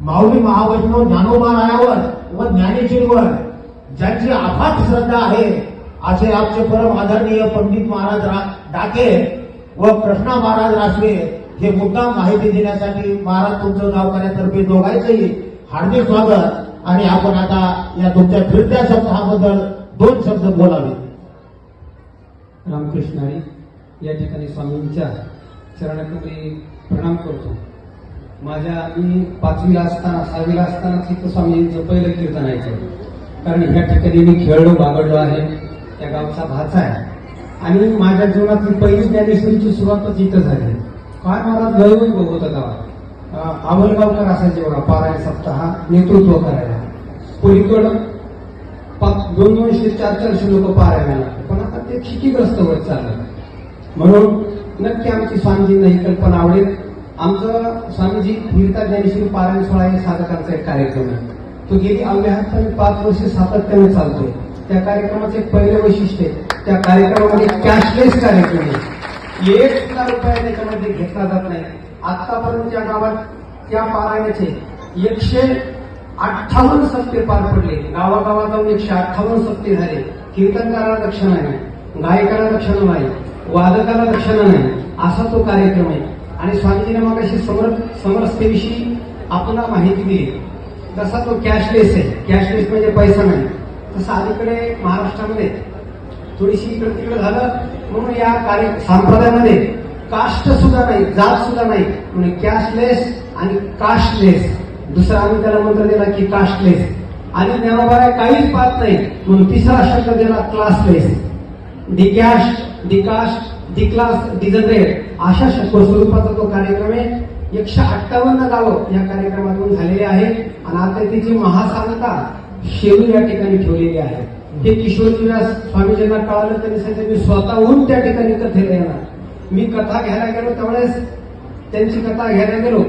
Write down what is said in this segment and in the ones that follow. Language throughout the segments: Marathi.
माऊली महावैष्णव ज्ञानोबा रायावर व ज्ञानेश्वरीवर ज्यांची अफाट श्रद्धा आहे असे आमचे परम आदरणीय पंडित महाराज रा- डाके व कृष्णा महाराज रासवे हे मुद्दाम माहिती देण्यासाठी महाराज तुमचं गावकऱ्यातर्फे दोघांचंही हार्दिक स्वागत. आणि आपण आता या तुमच्या फिरत्या सप्ताहाबद्दल दोन शब्द बोलावे. रामकृष्णारी या ठिकाणी स्वामींच्या चरणाकडे प्रणाम करतो. माझ्या मी पाचवीला असताना सहावीला असताना तिथं स्वामींचं पहिलं कीर्तन ऐकलं. कारण ह्या ठिकाणी मी खेळलो बागडलो आहे. त्या गावचा भाचा आहे. आणि माझ्या जीवनातली पहिली ज्ञानेश्वरीची सुरुवातच इथं झाली. फार मला दैवैभव बघत गावात आवलगावकर असायचे बघा पारायण सप्ताह नेतृत्व करायला. पलीकडं पाच दोन दोनशे चार चारशे लोक पारायणाला पण आता ते क्षितिग्रस्त होत चाललं. म्हणून नक्की आमची स्वामीजींना ही कल्पना आवडेल. आमचं स्वामीजी फिरता ज्ञानेश्वरी पारायण सोहळा हे साधकांचा एक कार्यक्रम आहे. तो गेली अव्याहत पाच वर्ष सातत्याने चालतोय. त्या कार्यक्रमाचं एक पहिलं वैशिष्ट्य आहे. त्या कार्यक्रमामध्ये कॅशलेस कार्यक्रम आहे. एक सुद्धा रुपया त्याच्यामध्ये घेतला जात नाही. आतापर्यंत या गावात त्या पारायणाचे एकशे अठ्ठावन्न सप्ते पार पडले. गावागावात जाऊन एकशे अठ्ठावन्न सप्ते झाले. कीर्तनकाराला रक्षण नाही. गायकाला रक्षण नाही. वादकाला रक्षण नाही. असा तो कार्यक्रम आहे. आणि स्वामीजीने मग अशी समर समरसतेविषयी आपल्याला माहिती दिली. जसा तो कॅशलेस आहे. कॅशलेस म्हणजे पैसा नाही. तसं अलीकडे महाराष्ट्रामध्ये थोडीशी इकडे तिकडे झालं म्हणून या कार्य संप्रदायामध्ये कास्ट सुद्धा नाही जात सुद्धा नाही. म्हणजे कॅशलेस आणि कास्टलेस दुसरा आम्ही त्याला मंत्र दिला की कास्टलेस आणि ज्ञानोबाला काहीच पाहत नाही. म्हणून तिसरा शब्द दिला क्लासलेस डिकॅश डिकास्ट डिक्लास डिजनरेट अशा शब्द स्वरूपाचा तो कार्यक्रम आहे. एकशे अठ्ठावन्न गावं या कार्यक्रमातून झालेले आहे आणि आता तिची महासांगता शेरू या ठिकाणी ठेवलेली आहे. हे किशोरजी व्यास स्वामीजींना कळालं त्यांनी सांगितलं मी स्वतःहून त्या ठिकाणी कथेला येणार मी कथा घ्यायला गेलो त्यावेळेस त्यांची कथा घ्यायला गेलो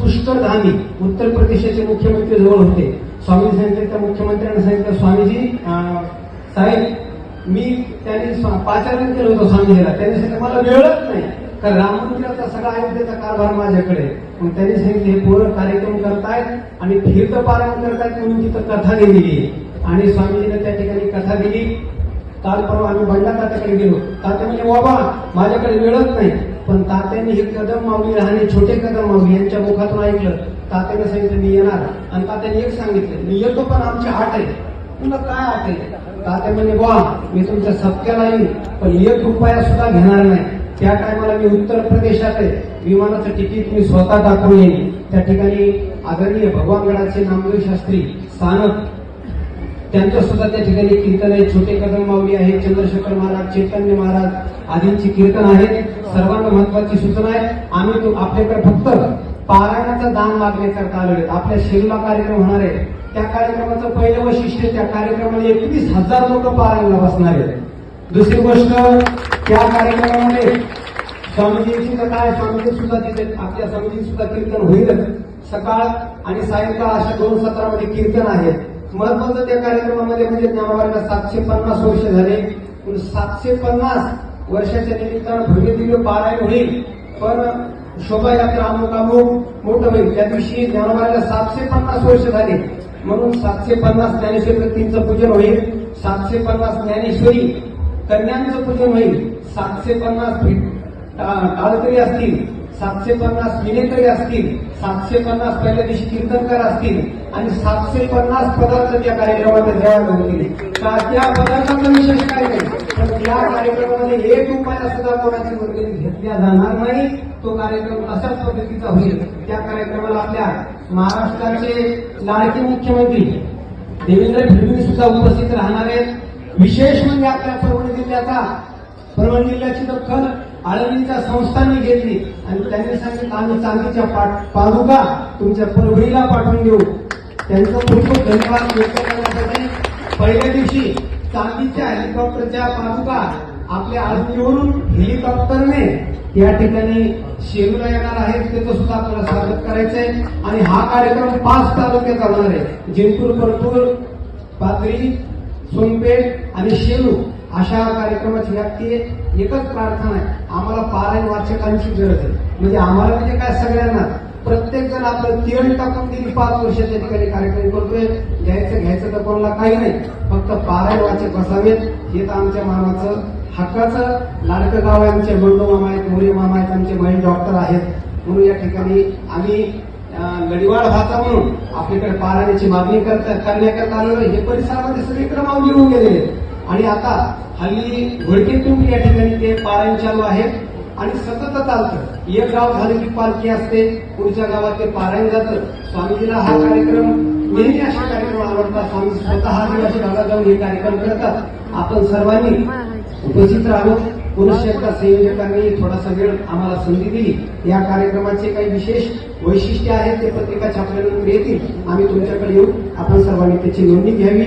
पुष्कर धामी उत्तर प्रदेशाचे मुख्यमंत्री जवळ होते. स्वामी सांगितले त्या मुख्यमंत्र्यांना सांगितलं स्वामीजी साहेब मी त्यांनी पाचारण केलं होतं स्वामीजीला त्यांनी सांगितलं मला वेळच नाही. कारण राम मंदिराचा सगळा अयोध्येचा कारभार माझ्याकडे मग त्यांनी सांगितले हे पोरं कार्यक्रम करतायत आणि तीर्थ पारायण करतायत म्हणून तिथं कथा दिलेली आणि स्वामीजीने त्या ठिकाणी कथा दिली. काल परवा आम्ही बंडा तात्याकडे गेलो. तात्या म्हणजे बाबा माझ्याकडे वेळच नाही. पण तात्यांनी हे कदम माऊली लहाने छोटे कदम माऊली यांच्या मुखातून ऐकलं. तात्याने सांगितलं मी येणार. आणि तात्याने एक सांगितलं मी येतो पण आमची आठ आहे. तुला काय वाटेल? तात्या म्हणजे बा मी तुमच्या सत्याला येईन पण एक रुपया सुद्धा घेणार नाही. त्या टायमाला मी उत्तर प्रदेशात विमानाचं तिकीट मी स्वतः दाखवून येईन. त्या ठिकाणी आदरणीय भगवानगडाचे नामदेव शास्त्री स्थानक त्यांचं सुद्धा त्या ठिकाणी कीर्तन आहे. छोटे कदम माऊली आहे चंद्रशेखर महाराज चैतन्य महाराज आदींची कीर्तन आहेत. सर्वांना महत्वाची सूचना आहे. आम्ही तो आपल्याकडे फक्त पारायणाचं दान मागले तर आहेत आपल्या शिरला कार्यक्रम होणार आहे. त्या कार्यक्रमाचं पहिलं वैशिष्ट्य त्या कार्यक्रमामध्ये एकवीस हजार लोक पारायणाला बसणार आहेत. दुसरी गोष्ट त्या कार्यक्रमामध्ये स्वामीजींची कथा आहे. स्वामीजी सुद्धा तिथे आपल्या स्वामीजी सुद्धा कीर्तन होईलच. सकाळ आणि सायंकाळ अशा दोन सत्रामध्ये कीर्तन आहे. महत्वाचं त्या कार्यक्रमामध्ये म्हणजे ज्ञानोबाला सातशे पन्नास वर्ष झाले. सातशे पन्नास वर्षाच्या निमित्तानं भव्य दिव्य पारायण होईल. पण शोभायात्रा अमुक अमुक मोठं होईल. त्या दिवशी ज्ञानोबाला सातशे पन्नास वर्ष झाले. म्हणून सातशे पन्नास ज्ञानेश्वरी व्यक्तींचं पूजन होईल. सातशे पन्नास ज्ञानेश्वरी कन्यांचं पूजन होईल. सातशे पन्नास भे- टाळकरी असतील. सातशे पन्नास विनेकरी असतील. सातशे पन्नास पहिल्या दिवशी कीर्तनकार असतील. आणि सातशे पन्नास पदार्थ त्या कार्यक्रमामध्ये द्यावे होतील. त्या पदार्थाचा विशेष काय नाही. पण त्या कार्यक्रमामध्ये एक रुपया सुद्धा कोणाची वर्गणी घेतल्या जाणार नाही. तो कार्यक्रम अशाच पद्धतीचा होईल. त्या कार्यक्रमाला आपल्या महाराष्ट्राचे लाडके मुख्यमंत्री देवेंद्र फडणवीस सुद्धा उपस्थित राहणार आहेत. विशेष म्हणजे आपल्या परभणी जिल्ह्याचा परभणी जिल्ह्याची दखल आळंदीच्या संस्थांनी घेतली. आणि त्यांनी सांगितलं आम्ही चांदीच्या पादुका तुमच्या परभणीला पाठवून देऊ. त्यांचं खूप खूप धन्यवाद व्यक्त करण्यासाठी. पहिल्या दिवशी चांदीच्या हेलिकॉप्टरच्या पादुका आपल्या आळंदीवरून हेलिकॉप्टरने या ठिकाणी शेरूला येणार आहेत त्याचं सुद्धा आपल्याला स्वागत करायचंय. आणि हा कार्यक्रम पाच तालुक्यात चालणार आहे. जिंतूर परतूर पाथरी सोनपेठ आणि शेरू अशा कार्यक्रमाची व्याप्ती एकच प्रार्थना आहे. आम्हाला पारायण वाचकांची गरज आहे. म्हणजे आम्हाला म्हणजे काय सगळ्यांना? प्रत्येक जण आपलं तिरण टाकून गेली पाच वर्ष त्या ठिकाणी कार्यक्रम करतोय. घ्यायचं घ्यायचं तर कोणाला काही नाही. फक्त पारायण वाचक बसावेत. हे तर आमच्या मानाचं हक्काचं लाडकं गाव आहे आमचे बंडू मामा आहेत मोरे मामा आहेत आमचे महेश डॉक्टर आहेत. म्हणून या ठिकाणी आम्ही अं, गडिवाळ भाचा म्हणून आपल्याकडे पाराण्याची मागणी करता करण्याकरता आलेलो आहे. हे परिसरामध्ये सगळीकडे मागणी होऊन गेलेले आहेत. आणि आता हल्ली घोडके पिंपरी या ठिकाणी ते पारायण चालू आहेत. आणि सतत चालतं एक गाव झालं की पालखी असते पुढच्या गावात ते पारायण जातं. स्वामीजीला हा कार्यक्रम नेहमी असे कार्यक्रम आवडतात. स्वामी स्वतः आदिवासी भागात जाऊन हे कार्यक्रम करतात. आपण सर्वांनी उपस्थित राहावं पुरुष संयोजकांनी थोडासा वेळ आम्हाला संधी दिली. या कार्यक्रमाचे काही विशेष वैशिष्ट्य आहेत ते पत्रिका छापल्यानंतर येतील. आम्ही तुमच्याकडे येऊ. आपण सर्वांनी त्याची नोंदणी घ्यावी.